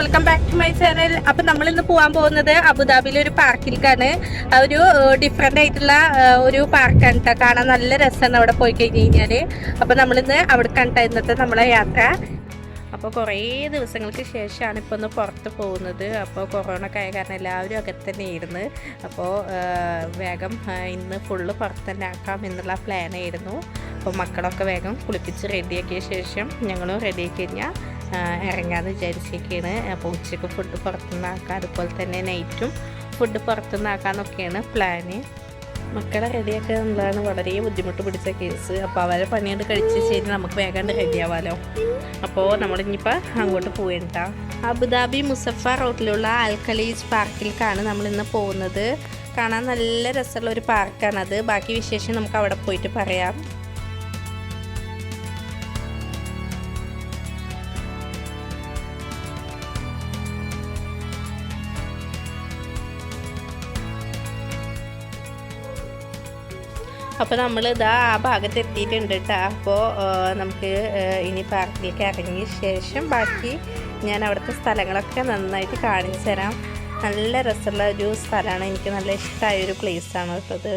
Welcome back to my channel അപ്പൊ നമ്മൾ ഇന്ന് പോകാൻ പോകുന്നത് അബുദാബിയിലെ ഒരു പാർക്കിലേക്കാണ്. ഒരു ഡിഫറെന്റ് ആയിട്ടുള്ള ഒരു പാർക്കാണ് കേട്ടോ കാണാൻ നല്ല രസമാണ് അവിടെ പോയി കഴിഞ്ഞ് കഴിഞ്ഞാൽ. അപ്പൊ നമ്മളിന്ന് അവിടെ കണ്ട ഇന്നത്തെ നമ്മളെ യാത്ര. അപ്പോൾ കുറേ ദിവസങ്ങൾക്ക് ശേഷമാണ് ഇപ്പോൾ ഒന്ന് പുറത്ത് പോകുന്നത്. അപ്പോൾ കൊറോണ ഒക്കെ ആയ കാരണം എല്ലാവരും അകത്ത് തന്നെ ഇരുന്ന് അപ്പോൾ വേഗം ഇന്ന് ഫുള്ള് പുറത്ത് തന്നെ ആക്കാം എന്നുള്ള പ്ലാനായിരുന്നു അപ്പോൾ മക്കളൊക്കെ വേഗം കുളിപ്പിച്ച് റെഡിയാക്കിയ ശേഷം ഞങ്ങളും റെഡിയാക്കി കഴിഞ്ഞാൽ ഇറങ്ങാമെന്ന് വിചാരിച്ചേക്കാണ് അപ്പോൾ ഉച്ചയ്ക്ക് ഫുഡ് പുറത്തുനിന്ന് ആക്കാം അതുപോലെ തന്നെ നൈറ്റും ഫുഡ് പുറത്തുനിന്ന് ആക്കാമെന്നൊക്കെയാണ് പ്ലാന് മക്കളെ റെഡിയാക്കുക എന്നുള്ളതാണ് വളരെ ബുദ്ധിമുട്ട് പിടിച്ച കേസ് അപ്പോൾ അവരെ പണിയോട് കഴിച്ച് ശരി നമുക്ക് വേഗം റെഡിയാവാലോ അപ്പോൾ നമ്മളിനിയിപ്പോൾ അങ്ങോട്ട് പോയിട്ടാ അബുദാബി മുസഫ റോഡിലുള്ള ആൽക്കലീസ് പാർക്കിലേക്കാണ് നമ്മൾ ഇന്ന് പോകുന്നത്. കാണാൻ നല്ല രസമുള്ള ഒരു പാർക്കാണത് ബാക്കി വിശേഷം നമുക്ക് അവിടെ പോയിട്ട് പറയാം. അപ്പോൾ നമ്മൾ ഇതാ ആ ഭാഗത്ത് എത്തിയിട്ടുണ്ട് കേട്ടോ അപ്പോൾ നമുക്ക് ഇനി പാർക്കിലേക്ക് ഇറങ്ങിയ ശേഷം ബാക്കി ഞാൻ അവിടുത്തെ സ്ഥലങ്ങളൊക്കെ നന്നായിട്ട് കാണിച്ചു തരാം. നല്ല രസമുള്ള ഒരു സ്ഥലമാണ്. എനിക്ക് നല്ല ഇഷ്ടമായ ഒരു പ്ലേസാണ് കേട്ടത്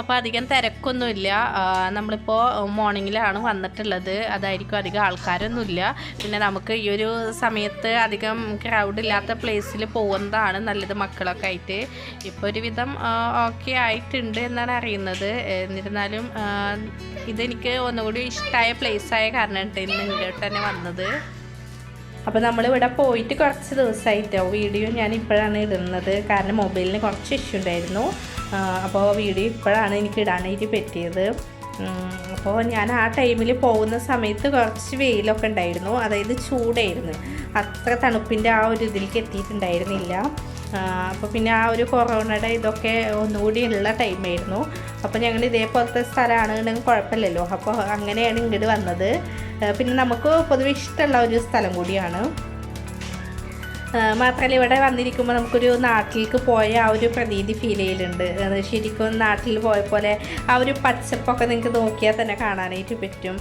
അപ്പോൾ അധികം തിരക്കൊന്നുമില്ല. നമ്മളിപ്പോൾ മോർണിംഗിലാണ് വന്നിട്ടുള്ളത്. അതായിരിക്കും അധികം ആൾക്കാരൊന്നുമില്ല. പിന്നെ നമുക്ക് ഈ ഒരു സമയത്ത് അധികം ക്രൗഡ് ഇല്ലാത്ത പ്ലേസിൽ പോകുന്നതാണ് നല്ലത് മക്കളൊക്കെ ആയിട്ട്. ഇപ്പോൾ ഒരുവിധം ഓക്കെ ആയിട്ടുണ്ട് എന്നാണ് അറിയുന്നത്. എന്നിരുന്നാലും ഇതെനിക്ക് ഒന്നുകൂടി ഇഷ്ടമായ പ്ലേസായ കാരണം ഇന്ന് ഇങ്ങോട്ട് തന്നെ വന്നത്. അപ്പോൾ നമ്മളിവിടെ പോയിട്ട് കുറച്ച് ദിവസമായിട്ടോ വീഡിയോ ഞാൻ ഇപ്പോഴാണ് ഇടുന്നത്. കാരണം മൊബൈലിന് കുറച്ച് ഇഷ്യൂ ഉണ്ടായിരുന്നു. അപ്പോൾ വീഡിയോ ഇപ്പോഴാണ് എനിക്ക് ഇടാനായിട്ട് പറ്റിയത്. അപ്പോൾ ഞാൻ ആ ടൈമിൽ പോകുന്ന സമയത്ത് കുറച്ച് വെയിലൊക്കെ ഉണ്ടായിരുന്നു. അതായത് ചൂടായിരുന്നു. അത്ര തണുപ്പിന്റെ ആ ഒരു ഇതിലേക്ക് എത്തിയിട്ടുണ്ടായിരുന്നില്ല. അപ്പോൾ പിന്നെ ആ ഒരു കൊറോണയുടെ ഇതൊക്കെ ഒന്നുകൂടി ഉള്ള ടൈമായിരുന്നു അപ്പോൾ ഞങ്ങൾ ഇതേപോലത്തെ സ്ഥലമാണെന്നുണ്ടെങ്കിൽ കുഴപ്പമില്ലല്ലോ. അപ്പോൾ അങ്ങനെയാണ് ഇങ്ങോട്ട് വന്നത്. പിന്നെ നമുക്ക് പൊതുവെ ഇഷ്ടമുള്ള ഒരു സ്ഥലം കൂടിയാണ്. മാത്രമല്ല ഇവിടെ വന്നിരിക്കുമ്പോൾ നമുക്കൊരു നാട്ടിലേക്ക് പോയ ആ ഒരു പ്രതീതി ഫീൽ ചെയ്യലുണ്ട്. ശരിക്കും നാട്ടിൽ പോയ പോലെ ആ ഒരു പച്ചപ്പൊക്കെ നിങ്ങൾക്ക് നോക്കിയാൽ തന്നെ കാണാനായിട്ട് പറ്റും.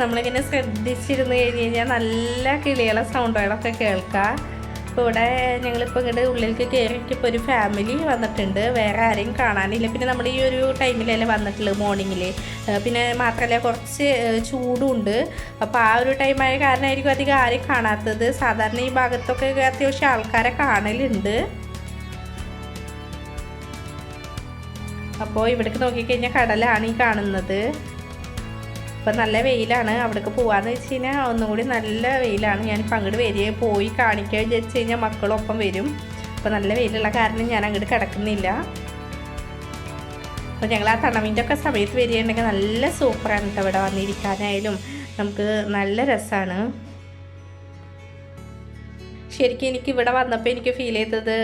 നമ്മളിങ്ങനെ ശ്രദ്ധിച്ചിരുന്നു കഴിഞ്ഞ് കഴിഞ്ഞാൽ നല്ല കിളികളെ സൗണ്ടുകളൊക്കെ കേൾക്കാം. ഇപ്പോൾ ഇവിടെ ഞങ്ങളിപ്പോൾ ഇങ്ങോട്ട് ഉള്ളിലേക്ക് കയറിയിട്ട് ഇപ്പോൾ ഒരു ഫാമിലി വന്നിട്ടുണ്ട്. വേറെ ആരെയും കാണാനില്ല. പിന്നെ നമ്മൾ ഈ ഒരു ടൈമിലല്ലേ വന്നിട്ടുള്ളത് മോർണിംഗിൽ പിന്നെ മാത്രമല്ല കുറച്ച് ചൂടുണ്ട്. അപ്പോൾ ആ ഒരു ടൈമായ കാരണമായിരിക്കും അധികം ആരെയും കാണാത്തത്. സാധാരണ ഈ ഭാഗത്തൊക്കെ അത്യാവശ്യം ആൾക്കാരെ കാണലുണ്ട്. അപ്പോൾ ഇവിടേക്ക് നോക്കിക്കഴിഞ്ഞാൽ കടലാണ് ഈ കാണുന്നത്. ഇപ്പം നല്ല വെയിലാണ്. അവിടേക്ക് പോകാന്ന് വെച്ച് കഴിഞ്ഞാൽ ഒന്നും കൂടി നല്ല വെയിലാണ്. ഞാനിപ്പോൾ അങ്ങോട്ട് വരിക പോയി കാണിക്കുക വിചാരിച്ച് കഴിഞ്ഞാൽ മക്കളൊപ്പം വരും. അപ്പോൾ നല്ല വെയിലുള്ള കാരണം ഞാൻ അങ്ങോട്ട് കിടക്കുന്നില്ല. അപ്പോൾ ഞങ്ങൾ ആ തണവിന്റെ ഒക്കെ സമയത്ത് വരികയുണ്ടെങ്കിൽ നല്ല സൂപ്പറാണ് കേട്ടോ ഇവിടെ വന്നിരിക്കാനായാലും. നമുക്ക് നല്ല രസമാണ് ശരിക്കും എനിക്ക് ഇവിടെ വന്നപ്പോൾ എനിക്ക് ഫീൽ ചെയ്തത്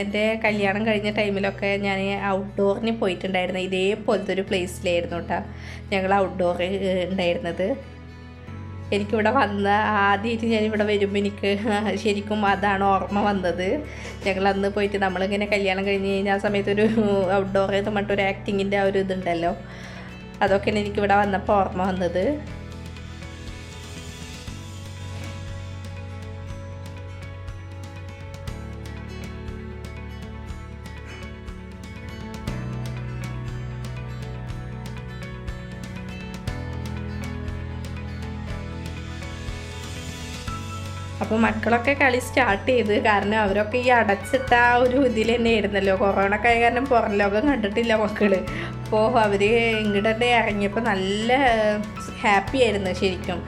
എന്റെ കല്യാണം കഴിഞ്ഞ ടൈമിലൊക്കെ ഞാൻ ഔട്ട്ഡോറിന് പോയിട്ടുണ്ടായിരുന്നു. ഇതേപോലത്തെ ഒരു പ്ലേസിലായിരുന്നു കേട്ടോ ഞങ്ങൾ ഔട്ട്ഡോർ ഉണ്ടായിരുന്നത്. എനിക്കിവിടെ വന്ന ആദ്യമായിട്ട് ഇവിടെ വരുമ്പോൾ എനിക്ക് ശരിക്കും അതാണ് ഓർമ്മ വന്നത്. ഞങ്ങൾ അന്ന് പോയിട്ട് നമ്മളിങ്ങനെ കല്യാണം കഴിഞ്ഞ് കഴിഞ്ഞാൽ ആ സമയത്ത് ഒരു ഔട്ട്ഡോർ എന്ന് പറഞ്ഞിട്ട് ഒരു ആക്ടിങ്ങിന്റെ ആ ഒരു ഇതുണ്ടല്ലോ. അതൊക്കെയാണ് എനിക്കിവിടെ വന്നപ്പോൾ ഓർമ്മ വന്നത്. അപ്പോൾ മക്കളൊക്കെ കളി സ്റ്റാർട്ട് ചെയ്ത് കാരണം അവരൊക്കെ ഈ അടച്ചിട്ട ആ ഒരു ഇതിൽ തന്നെ ആയിരുന്നല്ലോ കൊറോണ കായ കാരണം പുറം ലോകം കണ്ടിട്ടില്ല മക്കൾ അപ്പോൾ അവർ ഇങ്ങോട്ട് ഇറങ്ങിയപ്പോൾ നല്ല ഹാപ്പി ആയിരുന്നു ശരിക്കും.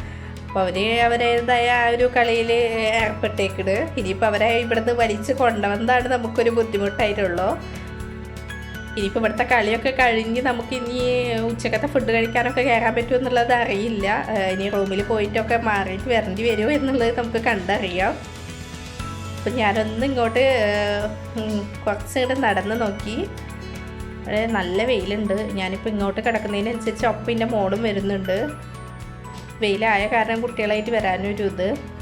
അപ്പോൾ അവർ അവരുടേതായ ആ ഒരു കളിയിൽ ഏർപ്പെട്ടേക്കിട് ഇനിയിപ്പോൾ അവരെ ഇവിടുന്ന് വലിച്ച് കൊണ്ടുവന്നതാണ് നമുക്കൊരു ബുദ്ധിമുട്ടായിട്ടുള്ളൂ. ഇനിയിപ്പോൾ ഇവിടുത്തെ കളിയൊക്കെ കഴിഞ്ഞ് നമുക്ക് ഇനി ഉച്ചക്കത്തെ ഫുഡ് കഴിക്കാനൊക്കെ കയറാൻ പറ്റുമോ എന്നുള്ളത് അറിയില്ല. ഇനി റൂമിൽ പോയിട്ടൊക്കെ മാറിയിട്ട് വരേണ്ടി വരുമോ എന്നുള്ളത് നമുക്ക് കണ്ടറിയാം. അപ്പം ഞാനൊന്ന് ഇങ്ങോട്ട് ഏഹ്, ഉം, കുറച്ച് ഇങ്ങോട്ട് നടന്ന് നോക്കി. നല്ല വെയിലുണ്ട്. ഞാനിപ്പോൾ ഇങ്ങോട്ട് കിടക്കുന്നതിനനുസരിച്ച് ഒപ്പം എന്റെ മോളും വരുന്നുണ്ട്. വെയിലായ കാരണം കുട്ടികളായിട്ട് വരാനൊരു ഇത്.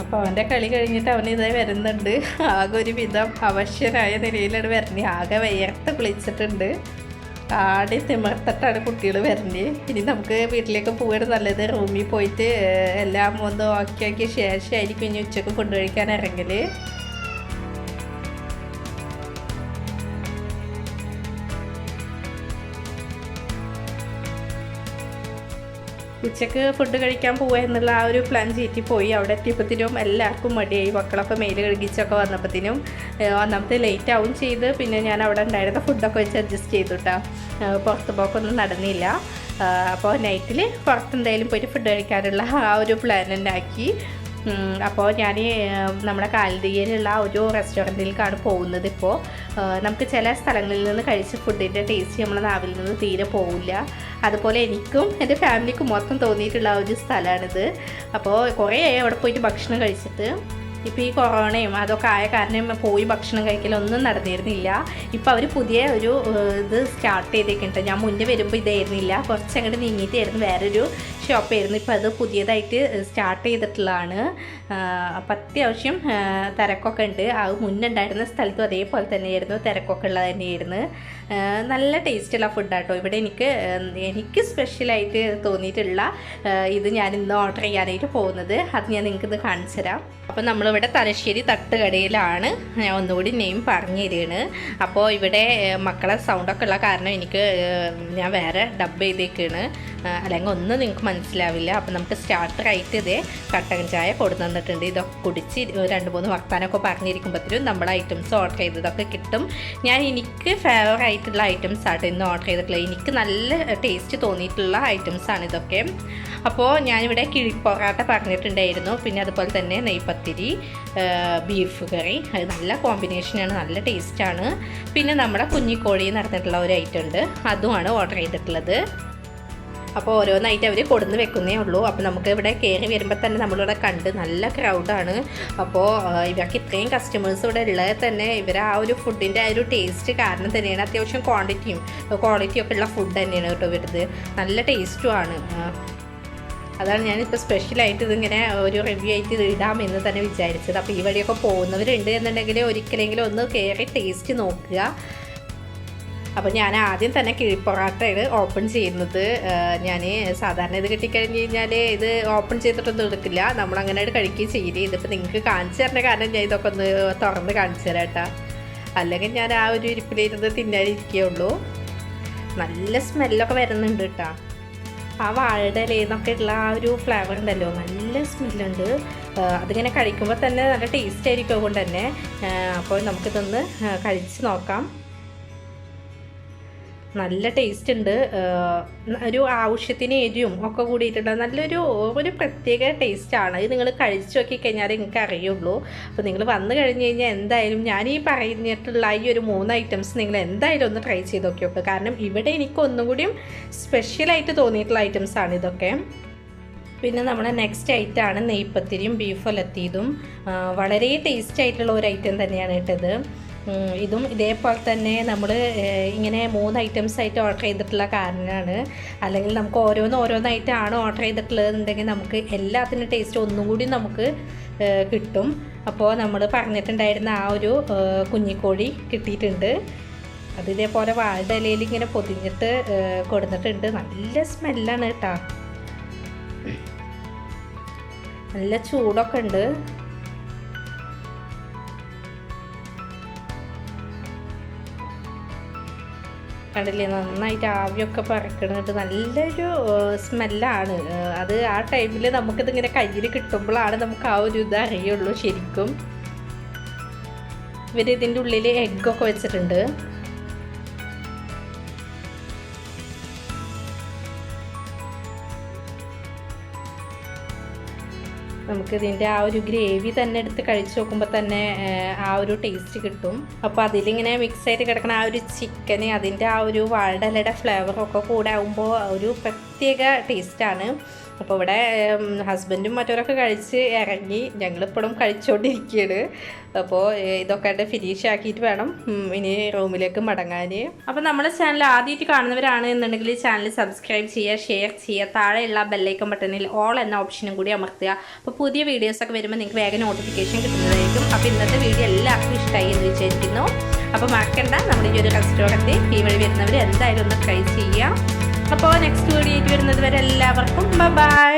അപ്പോൾ അവന്റെ കളി കഴിഞ്ഞിട്ട് അവൻ ഇതേ വരുന്നുണ്ട്. ആകെ ഒരു വിധം അവശ്യനായ നിലയിലാണ് വരുന്നത് ആകെ വിയർത്ത് കുളിച്ചിട്ടുണ്ട്. ആടി തിമർത്തിട്ടാണ് കുട്ടികൾ വരുന്നത് ഇനി നമുക്ക് വീട്ടിലേക്ക് പോവുകയാണ് നല്ലത്. റൂമിൽ പോയിട്ട് എല്ലാം ഒന്ന് ഓക്കെ ആക്കിയ ശേഷമായിരിക്കും ഇനി ഉച്ചയ്ക്ക് കഴിക്കാൻ ഇറങ്ങൽ ഉച്ചയ്ക്ക് ഫുഡ് കഴിക്കാൻ പോവുക എന്നുള്ള ആ ഒരു പ്ലാൻ ചീറ്റി പോയി. അവിടെ എത്തിയപ്പോഴത്തേനും എല്ലാവർക്കും മടിയായി. മക്കളൊക്കെ മെയിൽ കഴുകിച്ചൊക്കെ വന്നപ്പോഴത്തേനും ഒന്നാമത്തെ ലേറ്റ് ആവും ചെയ്ത്. പിന്നെ ഞാൻ അവിടെ ഉണ്ടായിരുന്ന ഫുഡൊക്കെ വെച്ച് അഡ്ജസ്റ്റ് ചെയ്തു കേട്ടോ പുറത്ത് പോക്കൊന്നും നടന്നില്ല. അപ്പോൾ നൈറ്റിൽ പുറത്ത് എന്തായാലും പോയിട്ട് ഫുഡ് കഴിക്കാനുള്ള ആ ഒരു പ്ലാൻ തന്നെ ആക്കി. ഉം, അപ്പോൾ ഞാൻ നമ്മുടെ കാലടിയിലുള്ള ആ ഒരു റെസ്റ്റോറന്റിലേക്കാണ് പോകുന്നത് ഇപ്പോൾ നമുക്ക് ചില സ്ഥലങ്ങളിൽ നിന്ന് കഴിച്ച ഫുഡിന്റെ ടേസ്റ്റ് നമ്മുടെ നാവിൽ നിന്ന് തീരെ പോവില്ല. അതുപോലെ എനിക്കും എന്റെ ഫാമിലിക്കും മൊത്തം തോന്നിയിട്ടുള്ള ഒരു സ്ഥലമാണിത്. അപ്പോൾ കുറേ ആയി അവിടെ പോയിട്ട് ഭക്ഷണം കഴിച്ചിട്ട്. ഇപ്പോൾ ഈ കൊറോണയും അതൊക്കെ ആയ കാരണം പോയി ഭക്ഷണം കഴിക്കലൊന്നും നടന്നിരുന്നില്ല. ഇപ്പോൾ അവർ പുതിയ ഒരു ഇത് സ്റ്റാർട്ട് ചെയ്തേക്കുന്നുണ്ട്. ഞാൻ മുന്നേ വരുമ്പോൾ ഇതായിരുന്നില്ല. കുറച്ച് അങ്ങോട്ട് നീങ്ങിയിട്ടായിരുന്നു വേറൊരു ഷോപ്പായിരുന്നു. ഇപ്പോൾ അത് പുതിയതായിട്ട് സ്റ്റാർട്ട് ചെയ്തിട്ടുള്ളതാണ്. അപ്പം അത്യാവശ്യം തിരക്കൊക്കെ ഉണ്ട്. അത് മുന്നുണ്ടായിരുന്ന സ്ഥലത്തും അതേപോലെ തന്നെയായിരുന്നു. തിരക്കൊക്കെ ഉള്ളത് തന്നെയായിരുന്നു. നല്ല ടേസ്റ്റുള്ള ഫുഡാട്ടോ. ഇവിടെ എനിക്ക് എനിക്ക് സ്പെഷ്യലായിട്ട് തോന്നിയിട്ടുള്ള ഇത് ഞാൻ ഇന്ന് ഓർഡർ ചെയ്യാനായിട്ട് പോകുന്നത്. അത് ഞാൻ നിങ്ങൾക്ക് ഇത് കാണിച്ചു തരാം. അപ്പോൾ നമ്മളിവിടെ തലശ്ശേരി തട്ടുകടയിലാണ്. ഞാൻ ഒന്നുകൂടി നെയിം പറഞ്ഞു തരികയാണ്. അപ്പോൾ ഇവിടെ മക്കളെ സൗണ്ടൊക്കെ ഉള്ള കാരണം എനിക്ക് ഞാൻ വേറെ ഡബ് ചെയ്തേക്കാണ്. അല്ലെങ്കിൽ ഒന്ന് നിങ്ങൾക്ക് മനസ്സിലാവില്ല. അപ്പോൾ നമുക്ക് സ്റ്റാർട്ടറായിട്ട് ഇതേ കട്ടൻ ചായ കൊടുത്തു തന്നിട്ടുണ്ട്. ഇതൊക്കെ കുടിച്ച് രണ്ട് മൂന്ന് വർത്താനമൊക്കെ പറഞ്ഞിരിക്കുമ്പോഴത്തേക്കും നമ്മൾ ഐറ്റംസ് ഓർഡർ ചെയ്തതൊക്കെ കിട്ടും. ഞാൻ എനിക്ക് ഫേവർ ആയിട്ടുള്ള ഐറ്റംസ് ആട്ടോ ഇന്ന് ഓർഡർ ചെയ്തിട്ടുള്ളത്. എനിക്ക് നല്ല ടേസ്റ്റ് തോന്നിയിട്ടുള്ള ഐറ്റംസ് ആണ് ഇതൊക്കെ. അപ്പോൾ ഞാനിവിടെ കിഴിപ്പൊറാട്ട പറഞ്ഞിട്ടുണ്ടായിരുന്നു. പിന്നെ അതുപോലെ തന്നെ നെയ്പത്തിരി ബീഫ് കറി അത് നല്ല കോമ്പിനേഷനാണ് നല്ല ടേസ്റ്റാണ് പിന്നെ നമ്മുടെ കുഞ്ഞിക്കോഴി നടന്നിട്ടുള്ള ഒരു ഐറ്റം ഉണ്ട്. അതുമാണ് ഓർഡർ ചെയ്തിട്ടുള്ളത്. അപ്പോൾ ഓരോന്നായിട്ട് അവർ കൊടുന്ന് വെക്കുന്നേ ഉള്ളൂ. അപ്പോൾ നമുക്ക് ഇവിടെ കയറി വരുമ്പോൾ തന്നെ നമ്മളിവിടെ കണ്ട് നല്ല ക്രൗഡാണ് അപ്പോൾ ഇവർക്ക് ഇത്രയും കസ്റ്റമേഴ്സ് ഇവിടെ ഉള്ളത് തന്നെ ഇവർ ആ ഒരു ഫുഡിന്റെ ആ ഒരു ടേസ്റ്റ് കാരണം തന്നെയാണ് അത്യാവശ്യം ക്വാണ്ടിറ്റിയും ക്വാളിറ്റിയും ഒക്കെ ഉള്ള ഫുഡ് തന്നെയാണ് കേട്ടോ വരുന്നത് നല്ല ടേസ്റ്റുമാണ് അതാണ് ഞാനിപ്പോൾ സ്പെഷ്യലായിട്ട് ഇതിങ്ങനെ ഒരു റിവ്യൂ ആയിട്ട് ഇത് ഇടാമെന്ന് തന്നെ വിചാരിച്ചത്. അപ്പോൾ ഈ വഴിയൊക്കെ പോകുന്നവരുണ്ട് എന്നുണ്ടെങ്കിൽ ഒരിക്കലെങ്കിലും ഒന്ന് കയറി ടേസ്റ്റ് നോക്കുക. അപ്പോൾ ഞാൻ ആദ്യം തന്നെ കിഴിപ്പൊറാട്ടയാണ് ഓപ്പൺ ചെയ്യുന്നത്. ഞാൻ സാധാരണ ഇത് കിട്ടിക്കഴിഞ്ഞ് കഴിഞ്ഞാൽ ഇത് ഓപ്പൺ ചെയ്തിട്ടൊന്നും എടുക്കില്ല. നമ്മൾ അങ്ങനെ കഴിക്കുകയും ചെയ്യില്ല ഇതിപ്പോൾ നിങ്ങൾക്ക് കാണിച്ചു തരുന്ന കാരണം ഞാൻ ഇതൊക്കെ ഒന്ന് തുറന്ന് കാണിച്ചു തരാം കേട്ടോ അല്ലെങ്കിൽ ഞാൻ ആ ഒരു ഇരിപ്പിലിരുന്ന് തിന്നാനിരിക്കുകയുള്ളൂ നല്ല സ്മെല്ലൊക്കെ വരുന്നുണ്ട് കേട്ടോ ആ വാഴയുടെ ഇലയിന്നൊക്കെ ഉള്ള ആ ഒരു ഫ്ലേവർ ഉണ്ടല്ലോ. നല്ല സ്മെല്ലുണ്ട് അതിങ്ങനെ കഴിക്കുമ്പോൾ തന്നെ നല്ല ടേസ്റ്റ് ആയിരിക്കും അതുകൊണ്ട് തന്നെ. അപ്പോൾ നമുക്കിതൊന്ന് കഴിച്ച് നോക്കാം. നല്ല ടേസ്റ്റ് ഉണ്ട്. ഒരു ആവശ്യത്തിന് എരിയും ഒക്കെ കൂടിയിട്ടുള്ള നല്ലൊരു ഒരു പ്രത്യേക ടേസ്റ്റാണ് ഇത് നിങ്ങൾ കഴിച്ചു നോക്കി കഴിഞ്ഞാൽ നിങ്ങൾക്ക് അറിയുള്ളൂ. അപ്പോൾ നിങ്ങൾ വന്നു കഴിഞ്ഞ് കഴിഞ്ഞാൽ എന്തായാലും ഞാൻ ഈ പറഞ്ഞിട്ടുള്ള ഈ ഒരു മൂന്ന് ഐറ്റംസ് നിങ്ങൾ എന്തായാലും ഒന്ന് ട്രൈ ചെയ്ത് നോക്കി നോക്കുക കാരണം ഇവിടെ എനിക്ക് ഒന്നും കൂടിയും സ്പെഷ്യലായിട്ട് തോന്നിയിട്ടുള്ള ഐറ്റംസ് ആണ് ഇതൊക്കെ. പിന്നെ നമ്മുടെ നെക്സ്റ്റ് ഐറ്റമാണ് നെയ്പ്പത്തിരിയും ബീഫ് ഒലത്തിയതും വളരെ ടേസ്റ്റ് ആയിട്ടുള്ള ഒരു ഐറ്റം തന്നെയാണ് ഇട്ടത് ഉം, ഇതും ഇതേപോലെ തന്നെ നമ്മൾ ഇങ്ങനെ മൂന്ന് ഐറ്റംസ് ആയിട്ട് ഓർഡർ ചെയ്തിട്ടുള്ള കാരണമാണ് അല്ലെങ്കിൽ നമുക്ക് ഓരോന്ന് ഓരോന്നായിട്ടാണ് ഓർഡർ ചെയ്തിട്ടുള്ളതെന്നുണ്ടെങ്കിൽ നമുക്ക് എല്ലാത്തിന്റെ ടേസ്റ്റ് ഒന്നും കൂടി നമുക്ക് കിട്ടും. അപ്പോൾ നമ്മൾ പറഞ്ഞിട്ടുണ്ടായിരുന്ന ആ ഒരു കുഞ്ഞിക്കോഴി കിട്ടിയിട്ടുണ്ട്. അത് ഇതേപോലെ ഇങ്ങനെ പൊതിഞ്ഞിട്ട് കൊടുത്തിട്ടുണ്ട്. നല്ല സ്മെല്ലാണ് കേട്ടോ നല്ല ചൂടൊക്കെ ഉണ്ട്. കണ്ടില്ലേ നന്നായിട്ട് ആവിയൊക്കെ പറക്കണിട്ട് നല്ലൊരു സ്മെല്ലാണ് അത് ആ ടൈമിൽ നമുക്കിതിങ്ങനെ കയ്യിൽ കിട്ടുമ്പോഴാണ് നമുക്ക് ആ ഒരു ഇത് അറിയുള്ളൂ ശരിക്കും. ഇവർ ഇതിന്റെ ഉള്ളിൽ എഗ്ഗൊക്കെ വെച്ചിട്ടുണ്ട്. നമുക്ക് ഇതിന്റെ ആ ഒരു ഗ്രേവി തന്നെ എടുത്ത് കഴിച്ച് നോക്കുമ്പോൾ തന്നെ ആ ഒരു ടേസ്റ്റ് കിട്ടും. അപ്പോൾ അതിലിങ്ങനെ മിക്സ് ആയിട്ട് കിടക്കുന്ന ആ ഒരു ചിക്കന് അതിന്റെ ആ ഒരു വാഴയുടെ ഫ്ലേവറൊക്കെ കൂടെ ആകുമ്പോൾ ഒരു പ്രത്യേക ടേസ്റ്റാണ് അപ്പോൾ ഇവിടെ ഹസ്ബൻഡും മറ്റവരൊക്കെ കഴിച്ച് ഇറങ്ങി ഞങ്ങളിപ്പോഴും കഴിച്ചുകൊണ്ടിരിക്കുകയാണ് അപ്പോൾ ഇതൊക്കെ എന്റെ ഫിനിഷ് ആക്കിയിട്ട് വേണം ഇനി റൂമിലേക്ക് മടങ്ങാൻ. അപ്പോൾ നമ്മുടെ ചാനൽ ആദ്യമായിട്ട് കാണുന്നവരാണ് എന്നുണ്ടെങ്കിൽ ചാനൽ സബ്സ്ക്രൈബ് ചെയ്യുക ഷെയർ ചെയ്യുക താഴെയുള്ള ബെല്ലൈക്കൺ ബട്ടണിൽ ഓൾ എന്ന ഓപ്ഷനും കൂടി അമർത്തുക. അപ്പോൾ പുതിയ വീഡിയോസൊക്കെ വരുമ്പോൾ നിങ്ങൾക്ക് വേഗം നോട്ടിഫിക്കേഷൻ കിട്ടുന്നതായിരിക്കും. അപ്പോൾ ഇന്നത്തെ വീഡിയോ എല്ലാവർക്കും ഇഷ്ടമായി എന്ന് വിചാരിക്കുന്നു. അപ്പോൾ മറക്കണ്ട നമ്മുടെ ഈ ഒരു റെസ്റ്റോറന്റ് ഈ വഴി വരുന്നവർ എന്തായാലും ഒന്ന് ട്രൈ ചെയ്യുക. അപ്പോൾ നെക്സ്റ്റ് വീഡിയോ വരുന്നത് വരെ എല്ലാവർക്കും ബൈ